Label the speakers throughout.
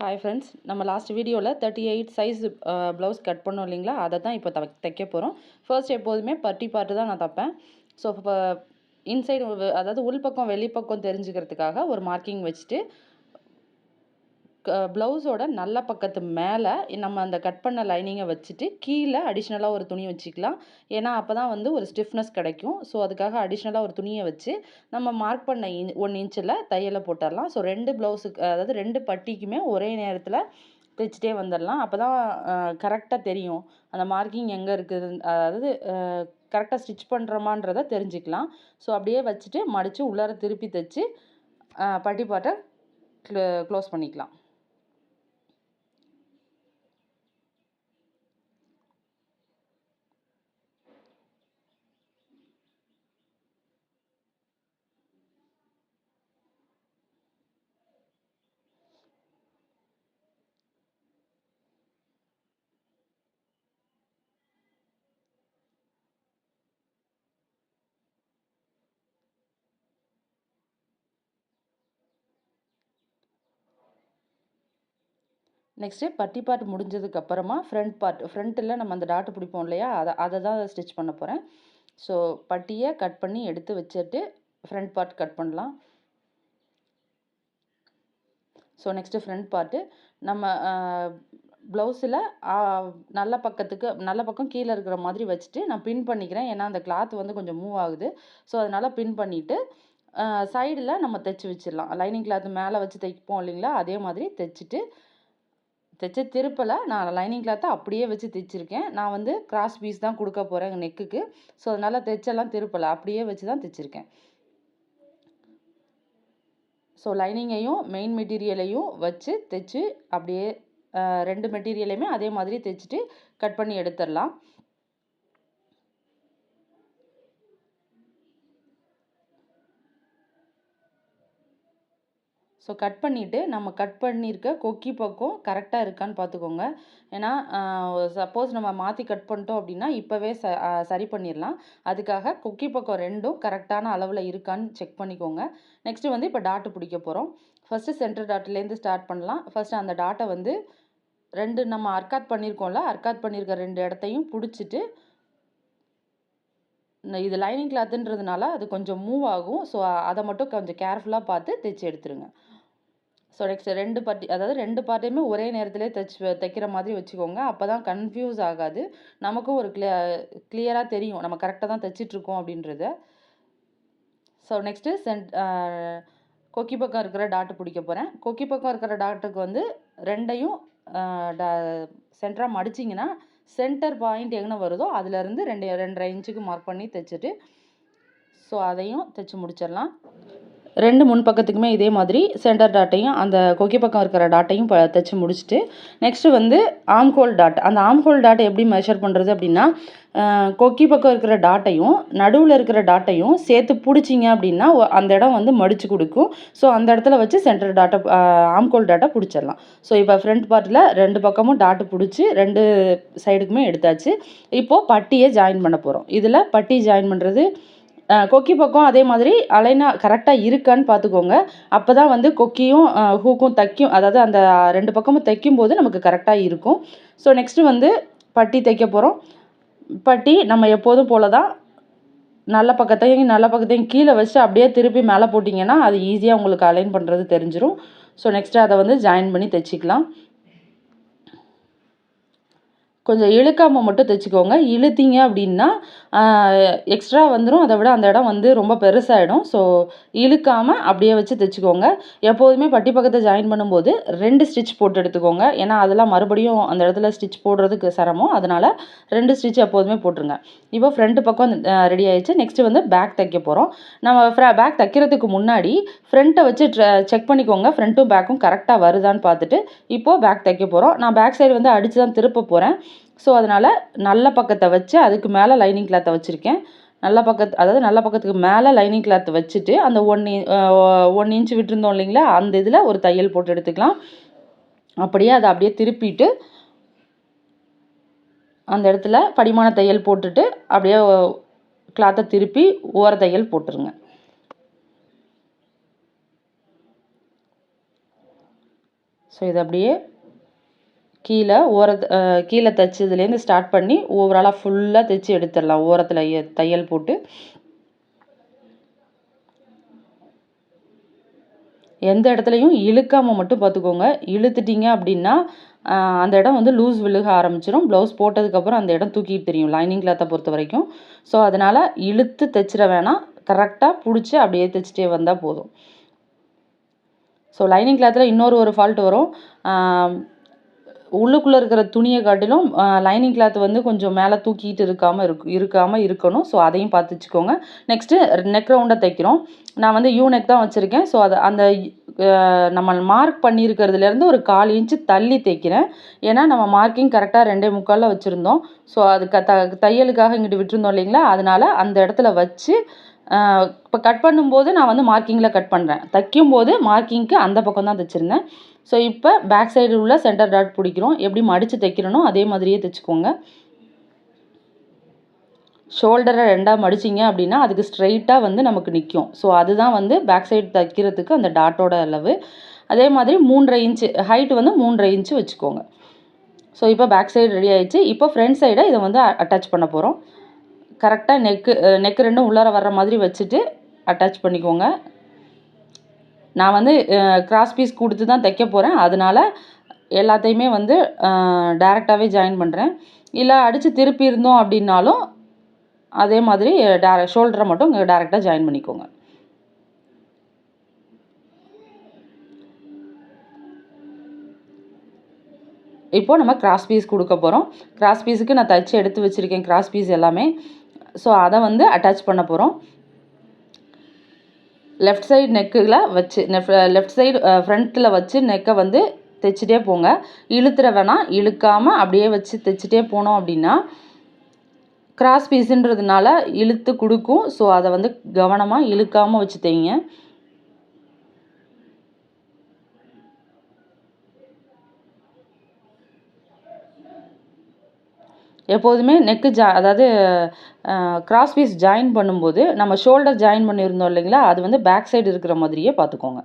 Speaker 1: Hi friends நம்ம last வீடியோவில் thirty eight size blouse cut பண்ணோம் இல்லைங்களா? அதை தான் இப்போ த தைக்க போகிறோம் ஃபர்ஸ்ட் எப்போதுமே பட்டி பார்ட்டு தான் நான் தைப்பேன். ஸோ இப்போ இன்சைடு அதாவது உள்பக்கம் வெளிப்பக்கம் தெரிஞ்சுக்கிறதுக்காக ஒரு மார்க்கிங் வச்சுட்டு ப்ளவுஸோட நல்ல பக்கத்து மேலே நம்ம அந்த கட் பண்ண லைனிங்கை வச்சுட்டு கீழே அடிஷ்னலாக ஒரு துணி வச்சுக்கலாம். ஏன்னா அப்போ தான் வந்து ஒரு ஸ்டிஃப்னஸ் கிடைக்கும். ஸோ அதுக்காக அடிஷ்னலாக ஒரு துணியை வச்சு நம்ம மார்க் பண்ண இன் ஒன் இன்ச்சில் தையலை போட்டுடலாம். ஸோ ரெண்டு ப்ளவுஸுக்கு அதாவது ரெண்டு பட்டிக்குமே ஒரே நேரத்தில் தைச்சிட்டே வந்துடலாம். அப்போ தான் கரெக்டாக தெரியும். அந்த மார்க்கிங் எங்கே இருக்குது அதாவது கரெக்டாக ஸ்டிச் பண்ணுறோமான்றதை தெரிஞ்சுக்கலாம். ஸோ அப்படியே வச்சுட்டு மடித்து உள்ளார திருப்பி தைச்சி பட்டி பாட்டை க்ளோ க்ளோஸ் பண்ணிக்கலாம். நெக்ஸ்ட்டு பட்டி பார்ட் முடிஞ்சதுக்கப்புறமா ஃப்ரண்ட் பார்ட் ஃப்ரண்ட்டில் நம்ம அந்த டாட்டு பிடிப்போம் இல்லையா? அதை அதை தான் ஸ்டிச் பண்ண போகிறேன் ஸோ பட்டியை கட் பண்ணி எடுத்து வச்சுட்டு ஃப்ரண்ட் பார்ட் கட் பண்ணலாம். ஸோ நெக்ஸ்ட்டு ஃப்ரண்ட் பார்ட்டு நம்ம ப்ளவுஸில் நல்ல பக்கத்துக்கு நல்ல பக்கம் கீழே இருக்கிற மாதிரி வச்சுட்டு நான் பின் பண்ணிக்கிறேன். ஏன்னா அந்த கிளாத் வந்து கொஞ்சம் மூவ் ஆகுது. ஸோ அதனால் பின் பண்ணிவிட்டு சைடில் நம்ம தைச்சி வச்சிடலாம். லைனிங் கிளாத் மேலே வச்சு தைப்போம் இல்லைங்களா? அதே மாதிரி தைச்சிட்டு தைச்ச திருப்பலை நான் லைனிங் கிளாத்தை அப்படியே வச்சு தைச்சிருக்கேன். நான் வந்து கிராஸ் பீஸ் தான் கொடுக்க போகிறேன் நெக்குக்கு ஸோ அதனால் தைச்செல்லாம் திருப்பலை. அப்படியே வச்சு தான் தைச்சிருக்கேன். ஸோ லைனிங்கையும் மெயின் மெட்டீரியலையும் வச்சு தைச்சி அப்படியே ரெண்டு மெட்டீரியலையுமே அதே மாதிரி தைச்சிட்டு கட் பண்ணி எடுத்துடலாம். ஸோ கட் பண்ணிவிட்டு நம்ம கட் பண்ணியிருக்க கொக்கி பக்கம் கரெக்டாக இருக்கான்னு பார்த்துக்கோங்க. ஏன்னா சப்போஸ் நம்ம மாற்றி கட் பண்ணிட்டோம் அப்படின்னா இப்போவே ச சரி பண்ணிடலாம். அதுக்காக கொக்கி பக்கம் ரெண்டும் கரெக்டான அளவில் இருக்கான்னு செக் பண்ணிக்கோங்க. நெக்ஸ்ட்டு வந்து இப்போ டாட்டு பிடிக்க போகிறோம் ஃபஸ்ட்டு சென்டர் டாட்லேருந்து ஸ்டார்ட் பண்ணலாம். ஃபஸ்ட்டு அந்த டாட்டை வந்து ரெண்டு நம்ம அர்க்காத் பண்ணியிருக்கோம்ல அர்க்காத் பண்ணியிருக்க ரெண்டு இடத்தையும் பிடிச்சிட்டு இது லைனிங் கிளாத்துன்றதுனால அது கொஞ்சம் மூவ் ஆகும். ஸோ அதை மட்டும் கொஞ்சம் கேர்ஃபுல்லாக பார்த்து தைச்சி எடுத்துருங்க. ஸோ நெக்ஸ்ட் ரெண்டு பார்ட்டி அதாவது ரெண்டு பார்ட்டையுமே ஒரே நேரத்திலே தைச்சு தைக்கிற மாதிரி வச்சுக்கோங்க. அப்போ தான் கன்ஃபியூஸ் ஆகாது. நமக்கும் ஒரு கிளிய கிளியராக தெரியும். நம்ம கரெக்டாக தான் தைச்சிட்ருக்கோம் அப்படின்றத. ஸோ நெக்ஸ்ட்டு சென்ட் கொக்கி பக்கம் இருக்கிற டாட்டு பிடிக்க போகிறேன் கொக்கி பக்கம் இருக்கிற டாட்டுக்கு வந்து ரெண்டையும் டா சென்டராக மடிச்சிங்கன்னா சென்டர் பாயிண்ட் எங்கே வருதோ அதுலேருந்து ரெண்டு ரெண்டரை இன்ச்சுக்கு மார்க் பண்ணி தைச்சிட்டு ஸோ அதையும் தைச்சி முடிச்சிடலாம். ரெண்டு முன் பக்கத்துக்குமே இதே மாதிரி சென்டர் டாட்டையும் அந்த கொக்கி பக்கம் இருக்கிற டாட்டையும் ப தைச்சி முடிச்சுட்டு நெக்ஸ்ட்டு வந்து ஆம்ஹோல் டாட் அந்த ஆம்ஹோல் டாட் எப்படி மெஷர் பண்ணுறது அப்படின்னா கொக்கி பக்கம் இருக்கிற டாட்டையும் நடுவில் இருக்கிற டாட்டையும் சேர்த்து பிடிச்சிங்க அப்படின்னா அந்த இடம் வந்து மடித்து கொடுக்கும். ஸோ அந்த இடத்துல வச்சு சென்டர் டாட்டை ஆம்கோல் டாட்டை பிடிச்சிடலாம். ஸோ இப்போ ஃப்ரண்ட் பார்ட்டில் ரெண்டு பக்கமும் டாட்டு பிடிச்சி ரெண்டு சைடுக்குமே எடுத்தாச்சு. இப்போது பட்டியை ஜாயின் பண்ண போகிறோம் இதில் பட்டி ஜாயின் பண்ணுறது கொக்கி பக்கம் அதே மாதிரி அலைனா கரெக்டாக இருக்கான்னு பார்த்துக்கோங்க. அப்போ தான் வந்து கொக்கியும் ஹூக்கும் தைக்கும் அதாவது அந்த ரெண்டு பக்கமும் தைக்கும் போது நமக்கு கரெக்டாக இருக்கும். ஸோ நெக்ஸ்ட்டு வந்து பட்டி தைக்க போகிறோம் பட்டி நம்ம எப்போதும் போல தான் நல்ல பக்கத்தையும் நல்ல பக்கத்தையும் கீழே வச்சு அப்படியே திருப்பி மேலே போட்டிங்கன்னா அது ஈஸியாக உங்களுக்கு அலைன் பண்ணுறது தெரிஞ்சிடும் ஸோ நெக்ஸ்ட்டு அதை வந்து ஜாயின் பண்ணி தைச்சிக்கலாம். கொஞ்சம் இழுக்காமல் மட்டும் தைச்சிக்கோங்க. இழுத்தீங்க அப்படின்னா எக்ஸ்ட்ரா வந்துடும் அதை விட அந்த இடம் வந்து ரொம்ப பெருசாகிடும் ஸோ இழுக்காமல் அப்படியே வச்சு தைச்சிக்கோங்க. எப்போதுமே பட்டி பக்கத்தை ஜாயின் பண்ணும்போது ரெண்டு ஸ்டிச் போட்டு எடுத்துக்கோங்க. ஏன்னா அதெல்லாம் மறுபடியும் அந்த இடத்துல ஸ்டிச் போடுறதுக்கு சிரமம். அதனால் ரெண்டு ஸ்டிச் எப்போதுமே போட்டுருங்க. இப்போ ஃப்ரண்ட் பக்கம் ரெடி ஆயிடுச்சு. நெக்ஸ்ட்டு வந்து பேக் தைக்க போகிறோம் நம்ம பேக் தைக்கிறதுக்கு முன்னாடி ஃப்ரண்ட்டை வச்சு செக் பண்ணிக்கோங்க. ஃப்ரண்ட்டும் பேக்கும் கரெக்டாக வருதான்னு பார்த்துட்டு இப்போது பேக் தைக்க போகிறோம் நான் பேக் சைடு வந்து அடித்து தான் திருப்ப போகிறேன் ஸோ அதனால் நல்ல பக்கத்தை வச்சு அதுக்கு மேலே லைனிங் கிளாத்தை வச்சுருக்கேன். நல்ல பக்கத்து அதாவது நல்ல பக்கத்துக்கு மேலே லைனிங் கிளாத் வச்சுட்டு அந்த ஒன் ஒன் இன்ச் விட்டுருந்தோம் இல்லைங்களா? அந்த இதில் ஒரு தையல் போட்டு எடுத்துக்கலாம். அப்படியே அதை அப்படியே திருப்பிட்டு அந்த இடத்துல படிமான தையல் போட்டுட்டு அப்படியே கிளாத்தை திருப்பி ஓர தையல் போட்டுருங்க. ஸோ இது அப்படியே கீழே ஓரத்து கீழே தைச்சதுலேருந்து ஸ்டார்ட் பண்ணி ஓவராலாக ஃபுல்லாக தைச்சி எடுத்துடலாம். ஓரத்தில் தையல் போட்டு. எந்த இடத்துலையும் இழுக்காமல் மட்டும் பார்த்துக்கோங்க. இழுத்துட்டீங்க அப்படின்னா அந்த இடம் வந்து லூஸ் விழுக ஆரம்பிச்சிடும் ப்ளவுஸ் போட்டதுக்கப்புறம் அந்த இடம் தூக்கிட்டு தெரியும். லைனிங் கிளாத்தை பொறுத்த வரைக்கும். ஸோ அதனால் இழுத்து தைச்சிட வேணாம். கரெக்டாக பிடிச்சி அப்படியே தைச்சிட்டே வந்தால் போதும். ஸோ லைனிங் கிளாத்தில் இன்னொரு ஒரு ஃபால்ட் வரும். உள்ளுக்குள்ளே இருக்கிற துணியை காட்டிலும் லைனிங் கிளாத் வந்து கொஞ்சம் மேலே தூக்கிட்டு இருக்காமல் இருக் இருக்காமல் இருக்கணும். ஸோ அதையும் பார்த்து வச்சுக்கோங்க. நெக்ஸ்ட்டு நெக் ரவுண்டாக தைக்கிறோம். நான் வந்து யூ நெக் தான் வச்சுருக்கேன். ஸோ அதை அந்த நம்ம மார்க் பண்ணியிருக்கிறதுலேருந்து ஒரு கால் இன்ச்சு தள்ளி தைக்கிறேன். ஏன்னா நம்ம மார்க்கிங் கரெக்டாக ரெண்டே முக்காலில் வச்சுருந்தோம். ஸோ அது க த தையலுக்காக இங்கிட்டு விட்டுருந்தோம் இல்லைங்களா? அதனால் அந்த இடத்துல வச்சு இப்போ கட் பண்ணும்போது நான் வந்து மார்க்கிங்கில் கட் பண்ணுறேன் தைக்கும்போது மார்க்கிங்க்கு அந்த பக்கம் தான் தைச்சிருந்தேன். ஸோ இப்போ பேக் சைடு உள்ள சென்டர் டாட் பிடிக்கிறோம். எப்படி மடித்து தைக்கிறனோ அதே மாதிரியே தைச்சிக்கோங்க. ஷோல்டரை ரெண்டாக மடிச்சிங்க அப்படின்னா அதுக்கு ஸ்ட்ரைட்டாக வந்து நமக்கு நிற்கும் ஸோ அதுதான் வந்து பேக் சைடு தைக்கிறதுக்கு அந்த டாட்டோட அளவு. அதே மாதிரி மூன்றரை இன்ச்சு ஹைட்டு வந்து மூன்றரை இன்ச்சு வச்சுக்கோங்க. ஸோ இப்போ பேக் சைடு ரெடி ஆகிடுச்சு இப்போ ஃப்ரண்ட் சைடை இதை வந்து அட்டாச் பண்ண போகிறோம் கரெக்டாக நெக்கு நெக்கு ரெண்டும் உள்ளார வர்ற மாதிரி வச்சுட்டு அட்டாச் பண்ணிக்கோங்க. நான் வந்து கிராஸ் பீஸ் கொடுத்து தான் தைக்க போகிறேன் அதனால் எல்லாத்தையுமே வந்து டேரெக்டாகவே ஜாயின் பண்ணுறேன் இல்லை அடித்து திருப்பி இருந்தோம் அப்படின்னாலும் அதே மாதிரி டேர ஷோல்டரை மட்டும் டேரெக்டாக ஜாயின் பண்ணிக்கோங்க. இப்போது நம்ம கிராஸ் பீஸ் கொடுக்க போகிறோம் கிராஸ் பீஸுக்கு நான் தைச்சி எடுத்து வச்சுருக்கேன் கிராஸ் பீஸ் எல்லாமே. ஸோ அதை வந்து அட்டாச் பண்ண போகிறோம் லெஃப்ட் சைடு நெக்கில் வச்சு லெஃப்ட் சைடு ஃப்ரண்ட்டில் வச்சு நெக்கை வந்து தைச்சிட்டே போங்க. இழுத்துற வேணாம் இழுக்காமல் அப்படியே வச்சு தைச்சிட்டே போனோம் அப்படின்னா கிராஸ் பீஸுன்றதுனால இழுத்து கொடுக்கும். ஸோ அதை வந்து கவனமாக இழுக்காமல் வச்சு தைங்க. எப்போதுமே நெக்கு ஜா அதாவது கிராஸ் பீஸ் ஜாயின் பண்ணும்போது நம்ம ஷோல்டர் ஜாயின் பண்ணியிருந்தோம் இல்லைங்களா? அது வந்து பேக் சைடு இருக்கிற மாதிரியே பார்த்துக்கோங்க.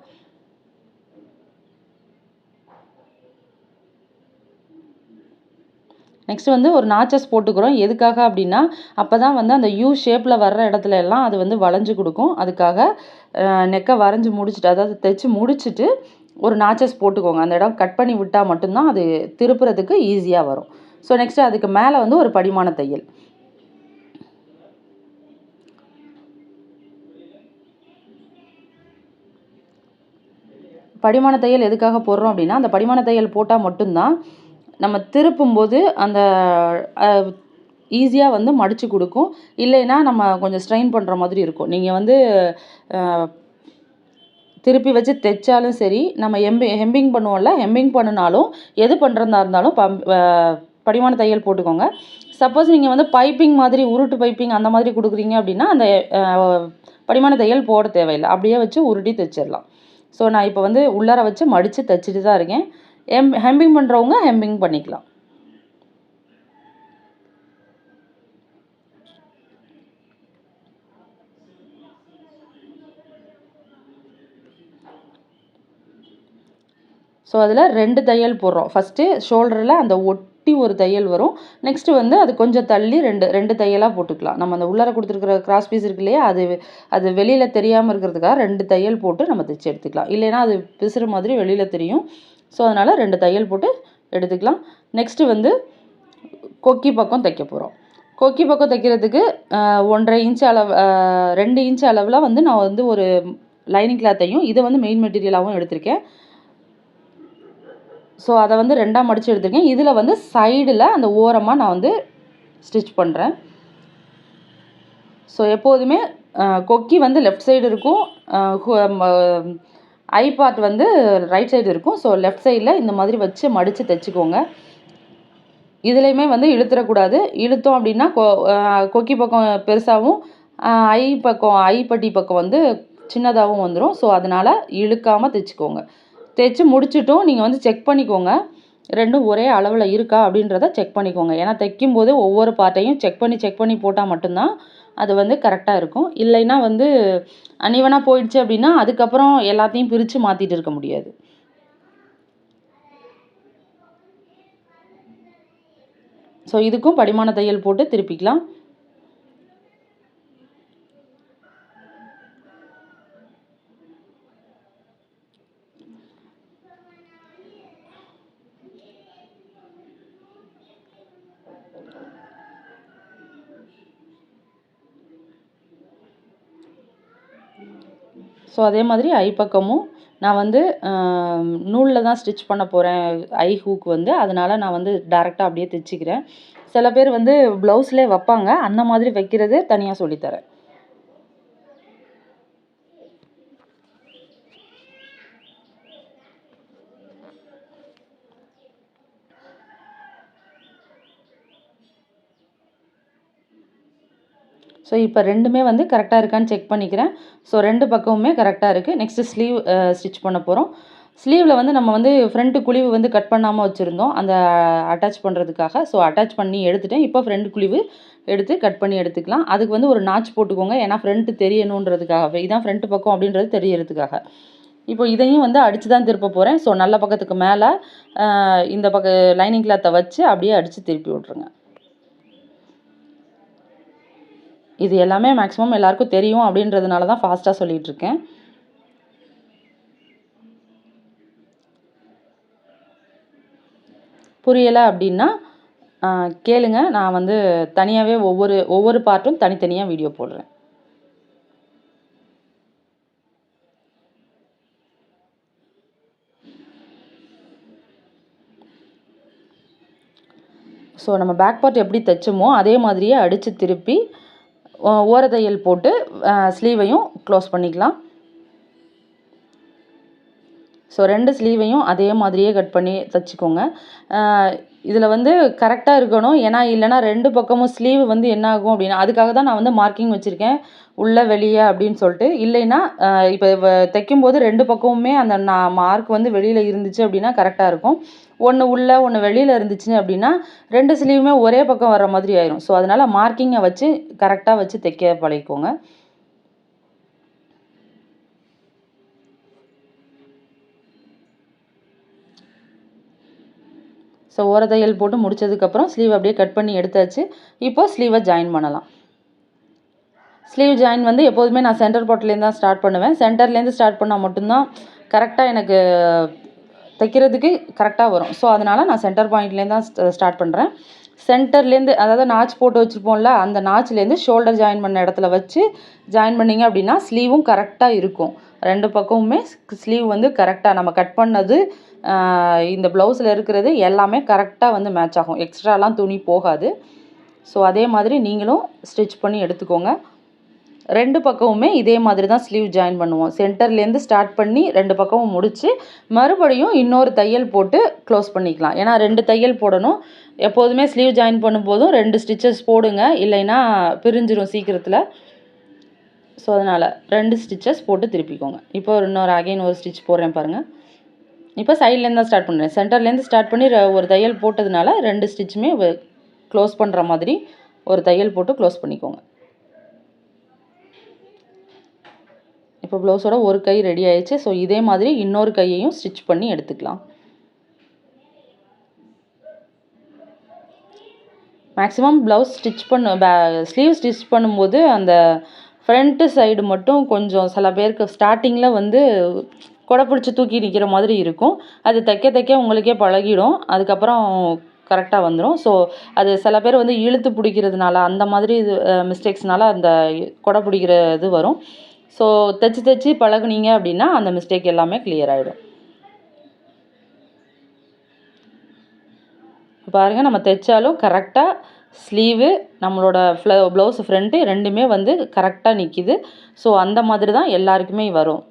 Speaker 1: நெக்ஸ்ட் வந்து ஒரு நாச்சஸ் போட்டுக்கிறோம். எதுக்காக அப்படின்னா அப்போ தான் வந்து அந்த யூ ஷேப்பில் வர்ற இடத்துல எல்லாம் அது வந்து வளைஞ்சு கொடுக்கும். அதுக்காக நெக்கை வரைஞ்சி முடிச்சுட்டு அதாவது தைச்சி முடிச்சுட்டு ஒரு நாச்சஸ் போட்டுக்கோங்க. அந்த இடம் கட் பண்ணி விட்டால் மட்டும்தான் அது திருப்புறதுக்கு ஈஸியாக வரும். ஸோ நெக்ஸ்ட்டு அதுக்கு மேலே வந்து ஒரு படிமான தையல். படிமான தையல் எதுக்காக போடுறோம் அப்படின்னா அந்த படிமான தையல் போட்டால் மட்டும்தான் நம்ம திருப்பும்போது அந்த ஈஸியாக வந்து மடித்து கொடுக்கும். இல்லைன்னா நம்ம கொஞ்சம் ஸ்ட்ரெயின் பண்ணுற மாதிரி இருக்கும். நீங்கள் வந்து திருப்பி வச்சு தைச்சாலும் சரி நம்ம எம்பி ஹெம்பிங் பண்ணுவோம்ல ஹெம்பிங் பண்ணினாலும் எது பண்ணுறதா இருந்தாலும் பம் படிமான தையல் போட்டுக்கோங்க. சப்போஸ் நீங்கள் வந்து பைப்பிங் மாதிரி உருட்டு பைப்பிங் அந்த மாதிரி கொடுக்குறீங்க அப்படின்னா அந்த படிமான தையல் போட தேவையில்லை. அப்படியே வச்சு உருட்டி தைச்சிடலாம். ஸோ நான் இப்போ வந்து உள்ளார வச்சு மடித்து தைச்சிட்டு தான் இருக்கேன். எம் ஹெம்பிங் பண்ணுறவங்க ஹெம்பிங் பண்ணிக்கலாம். ஸோ அதில் ரெண்டு தையல் போடுறோம். ஃபஸ்ட்டு ஷோல்டரில் அந்த ஒட் குட்டி ஒரு தையல் வரும். நெக்ஸ்ட்டு வந்து அது கொஞ்சம் தள்ளி ரெண்டு ரெண்டு தையலாக போட்டுக்கலாம். நம்ம அந்த உள்ளார கொடுத்துருக்குற கிராஸ் பீஸ் இருக்கு இல்லையா அது அது வெளியில் தெரியாமல் இருக்கிறதுக்காக ரெண்டு தையல் போட்டு நம்ம தைச்சி எடுத்துக்கலாம். இல்லைன்னா அது பிசுறு மாதிரி வெளியில் தெரியும். ஸோ அதனால் ரெண்டு தையல் போட்டு எடுத்துக்கலாம். நெக்ஸ்ட்டு வந்து கொக்கி பக்கம் தைக்க போகிறோம் கொக்கி பக்கம் தைக்கிறதுக்கு ஒன்றரை இன்ச் அளவு ரெண்டு இன்ச் அளவில் வந்து நான் வந்து ஒரு லைனிங் கிளாத்தையும் இதை வந்து மெயின் மெட்டீரியலாகவும் எடுத்திருக்கேன். ஸோ அதை வந்து ரெண்டாக மடித்து எடுத்திருக்கேன். இதில் வந்து சைடில் அந்த ஓரமாக நான் வந்து ஸ்டிச் பண்ணுறேன் ஸோ எப்போதுமே கொக்கி வந்து லெஃப்ட் சைடு இருக்கும். ஐ பார்ட் வந்து ரைட் சைடு இருக்கும். ஸோ லெஃப்ட் சைடில் இந்த மாதிரி வச்சு மடித்து தைச்சிக்கோங்க. இதுலேயுமே வந்து இழுத்துறக்கூடாது. இழுத்தோம் அப்படின்னா கொ கொக்கி பக்கம் பெருசாகவும் ஐ பக்கம் ஐ பட்டி பக்கம் வந்து சின்னதாகவும் வந்துடும் ஸோ அதனால் இழுக்காமல் தைச்சிக்கோங்க. தைச்சி முடிச்சிட்டும் நீங்கள் வந்து செக் பண்ணிக்கோங்க. ரெண்டும் ஒரே அளவில் இருக்கா அப்படின்றத செக் பண்ணிக்கோங்க. ஏன்னா தைக்கும் போது ஒவ்வொரு பார்ட்டையும் செக் பண்ணி செக் பண்ணி போட்டால் மட்டும்தான் அது வந்து கரெக்டாக இருக்கும். இல்லைன்னா வந்து அனிவனாக போயிடுச்சு அப்படின்னா அதுக்கப்புறம் எல்லாத்தையும் பிரித்து மாற்றிட்டு இருக்க முடியாது. ஸோ இதுக்கும் படிமான தையல் போட்டு திருப்பிக்கலாம். ஸோ அதே மாதிரி ஐ பக்கமும் நான் வந்து நூலில் தான் ஸ்டிச் பண்ண போகிறேன் ஐ ஹூக் வந்து. அதனால் நான் வந்து டேரெக்டாக அப்படியே தைச்சிக்கிறேன். சில பேர் வந்து ப்ளவுஸ்லேயே வைப்பாங்க. அந்த மாதிரி வைக்கிறது தனியாக சொல்லித்தரேன். ஸோ இப்போ ரெண்டுமே வந்து கரெக்டாக இருக்கான்னு செக் பண்ணிக்கிறேன். ஸோ ரெண்டு பக்கமுமே கரெக்டாக இருக்குது நெக்ஸ்ட்டு ஸ்லீவ் ஸ்டிச் பண்ண போகிறோம் ஸ்லீவில் வந்து நம்ம வந்து ஃப்ரண்ட்டு குழிவு வந்து கட் பண்ணாமல் வச்சுருந்தோம். அந்த அட்டாச் பண்ணுறதுக்காக ஸோ அட்டாச் பண்ணி எடுத்துட்டேன். இப்போ ஃப்ரண்ட் குழிவு எடுத்து கட் பண்ணி எடுத்துக்கலாம். அதுக்கு வந்து ஒரு நாச் போட்டுக்கோங்க. ஏன்னா ஃப்ரண்ட்டு தெரியணுன்றதுக்காக இதான் ஃப்ரண்ட் பக்கம் அப்படின்றது தெரியறதுக்காக. இப்போ இதையும் வந்து அடித்து தான் திருப்ப போகிறேன் ஸோ நல்ல பக்கத்துக்கு மேலே இந்த பக்க லைனிங் கிளாத்தை வச்சு அப்படியே அடித்து திருப்பி விட்ருங்க இது எல்லாமே மேக்ஸிமம் எல்லாருக்கும் தெரியும் அப்படின்றதுனால தான் ஃபாஸ்ட்டாக சொல்லிகிட்ருக்கேன் புரியலை அப்படின்னா கேளுங்க. நான் வந்து தனியாகவே ஒவ்வொரு ஒவ்வொரு பார்ட்டும் தனித்தனியாக வீடியோ போடுறேன். ஸோ நம்ம பேக் பார்ட் எப்படி தைச்சோமோ அதே மாதிரியே அடித்து திருப்பி ஓரத்தையல் போட்டு ஸ்லீவையும் க்ளோஸ் பண்ணிக்கலாம். ஸோ ரெண்டு ஸ்லீவையும் அதே மாதிரியே கட் பண்ணி தைச்சிக்கோங்க. இதில் வந்து கரெக்டாக இருக்கணும். ஏன்னா இல்லைனா ரெண்டு பக்கமும் ஸ்லீவ் வந்து என்ன ஆகும் அப்படின்னா அதுக்காக தான் நான் வந்து மார்க்கிங் வச்சுருக்கேன். உள்ளே வெளியே அப்படின்னு சொல்லிட்டு. இல்லைன்னா இப்போ தைக்கும்போது ரெண்டு பக்கமுமே அந்த நான் மார்க் வந்து வெளியில் இருந்துச்சு அப்படின்னா கரெக்டாக இருக்கும். ஒன்று உள்ளே ஒன்று வெளியில் இருந்துச்சு அப்படின்னா ரெண்டு ஸ்லீவுமே ஒரே பக்கம் வர மாதிரி ஆயிரும். ஸோ அதனால் மார்க்கிங்கை வச்சு கரெக்டாக வச்சு தைக்க பழகிக்கோங்க. ஸோ ஓரத்தையல் போட்டு முடித்ததுக்கப்புறம் ஸ்லீவ் அப்படியே கட் பண்ணி எடுத்தாச்சு. இப்போது ஸ்லீவை ஜாயின் பண்ணலாம். ஸ்லீவ் ஜாயின் வந்து எப்போதுமே நான் சென்டர் பாட்டிலேருந்து தான் ஸ்டார்ட் பண்ணுவேன். சென்டர்லேருந்து ஸ்டார்ட் பண்ணால் மட்டும்தான் கரெக்டாக எனக்கு தைக்கிறதுக்கு கரெக்டாக வரும். ஸோ அதனால் நான் சென்டர் பாயிண்ட்லேருந்து தான் ஸ்டார்ட் பண்ணுறேன் சென்டர்லேருந்து அதாவது நாச் போட்டு வச்சுருப்போம்ல அந்த நாச்சிலேருந்து ஷோல்டர் ஜாயின் பண்ண இடத்துல வச்சு ஜாயின் பண்ணிங்க அப்படின்னா ஸ்லீவும் கரெக்டாக இருக்கும். ரெண்டு பக்கமுமே ஸ்லீவ் வந்து கரெக்டாக நம்ம கட் பண்ணது இந்த ப்ளவுஸில் இருக்கிறது எல்லாமே கரெக்டாக வந்து மேட்ச் ஆகும். எக்ஸ்ட்ராலாம் துணி போகாது. ஸோ அதே மாதிரி நீங்களும் ஸ்டிச் பண்ணி எடுத்துக்கோங்க. ரெண்டு பக்கமுமே இதே மாதிரி தான் ஸ்லீவ் ஜாயின் பண்ணுவோம். சென்டர்லேருந்து ஸ்டார்ட் பண்ணி ரெண்டு பக்கமும் முடித்து மறுபடியும் இன்னொரு தையல் போட்டு க்ளோஸ் பண்ணிக்கலாம். ஏன்னா ரெண்டு தையல் போடணும். எப்போதுமே ஸ்லீவ் ஜாயின் பண்ணும்போதும் ரெண்டு ஸ்டிச்சஸ் போடுங்க. இல்லைன்னா பிரிஞ்சிடும் சீக்கிரத்தில். ஸோ அதனால் ரெண்டு ஸ்டிச்சஸ் போட்டு திருப்பிக்கோங்க. இப்போ இன்னொரு அகைன் ஒரு ஸ்டிச் போடுறேன் பாருங்கள் இப்போ சைட்லேருந்து தான் ஸ்டார்ட் பண்ணுறேன் சென்டர்லேருந்து ஸ்டார்ட் பண்ணி ஒரு தையல் போட்டதுனால ரெண்டு ஸ்டிச்சுமே க்ளோஸ் பண்ணுற மாதிரி ஒரு தையல் போட்டு க்ளோஸ் பண்ணிக்கோங்க. இப்போ ப்ளவுஸோட ஒரு கை ரெடி ஆயிடுச்சு. ஸோ இதே மாதிரி இன்னொரு கையையும் ஸ்டிச் பண்ணி எடுத்துக்கலாம். மேக்ஸிமம் ப்ளவுஸ் ஸ்டிச் பண்ண பே ஸ்லீவ் ஸ்டிச் பண்ணும்போது அந்த ஃப்ரண்ட்டு சைடு மட்டும் கொஞ்சம் சில பேருக்கு ஸ்டார்டிங்கில் வந்து கொடை பிடிச்சி தூக்கி நிற்கிற மாதிரி இருக்கும். அது தைக்க தைக்க உங்களுக்கே பழகிடும். அதுக்கப்புறம் கரெக்டாக வந்துடும் ஸோ அது சில பேர் வந்து இழுத்து பிடிக்கிறதுனால அந்த மாதிரி இது மிஸ்டேக்ஸ்னால அந்த கொடை பிடிக்கிற இது வரும். ஸோ தைச்சி தைச்சி பழகுனீங்க அப்படின்னா அந்த மிஸ்டேக் எல்லாமே கிளியர் ஆகிடும் பாருங்கள் நம்ம தைச்சாலும் கரெக்டாக ஸ்லீவு நம்மளோட ஃப்ள ப்ளவுஸ் ஃப்ரண்ட்டு ரெண்டுமே வந்து கரெக்டாக நிற்கிது ஸோ அந்த மாதிரி தான் எல்லாருக்குமே வரும்.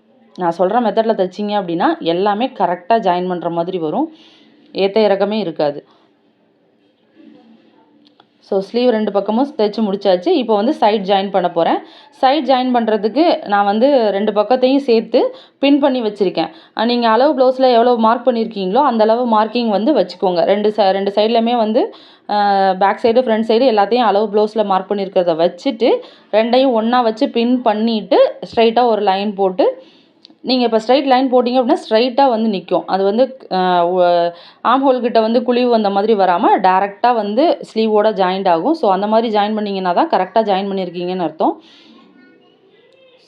Speaker 1: நான் சொல்கிற மெத்தடில் தைச்சிங்க அப்படின்னா எல்லாமே கரெக்டாக ஜாயின் பண்ணுற மாதிரி வரும். ஏற்ற இறக்கமே இருக்காது. ஸோ ஸ்லீவ் ரெண்டு பக்கமும் தைச்சி முடிச்சாச்சு. இப்போ வந்து சைட் ஜாயின் பண்ண போகிறேன் சைட் ஜாயின் பண்ணுறதுக்கு நான் வந்து ரெண்டு பக்கத்தையும் சேர்த்து பின் பண்ணி வச்சுருக்கேன். நீங்கள் அளவு ப்ளவுஸில் எவ்வளோ மார்க் பண்ணியிருக்கீங்களோ அந்த அளவு மார்க்கிங் வந்து வச்சுக்கோங்க. ரெண்டு ச ரெண்டு சைட்லையுமே வந்து பேக் சைடு ஃப்ரண்ட் சைடு எல்லாத்தையும் அளவு ப்ளவுஸில் மார்க் பண்ணியிருக்கிறத வச்சுட்டு ரெண்டையும் ஒன்றா வச்சு பின் பண்ணிவிட்டு ஸ்ட்ரைட்டாக ஒரு லைன் போட்டு நீங்கள் இப்போ ஸ்ட்ரைட் லைன் போட்டிங்க அப்படின்னா ஸ்ட்ரைட்டாக வந்து நிற்கும் அது வந்து ஆம் ஹோல் கிட்ட வந்து குழிவு வந்த மாதிரி வராமல் டேரெக்டாக வந்து ஸ்லீவோட ஜாயிண்ட் ஆகும். ஸோ அந்த மாதிரி ஜாயின் பண்ணிங்கன்னா தான் கரெக்டாக ஜாயின் பண்ணியிருக்கீங்கன்னு அர்த்தம்.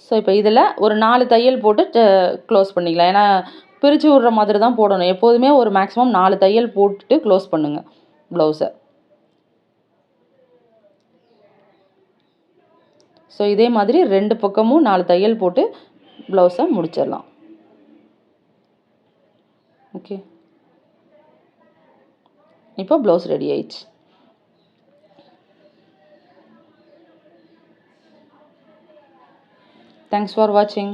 Speaker 1: ஸோ இப்போ இதில் ஒரு நாலு தையல் போட்டு க்ளோஸ் பண்ணிக்கலாம். ஏன்னா பிரித்து விட்ற மாதிரி தான் போடணும். எப்போதுமே ஒரு மேக்ஸிமம் நாலு தையல் போட்டுட்டு க்ளோஸ் பண்ணுங்கள் ப்ளவுஸை ஸோ இதே மாதிரி ரெண்டு பக்கமும் நாலு தையல் போட்டு ப்ளவுஸை முடிச்சிடலாம். ஓகே இப்போ ப்ளவுஸ் ரெடி ஆயிடுச்சு. தேங்க்ஸ் ஃபார் வாட்சிங்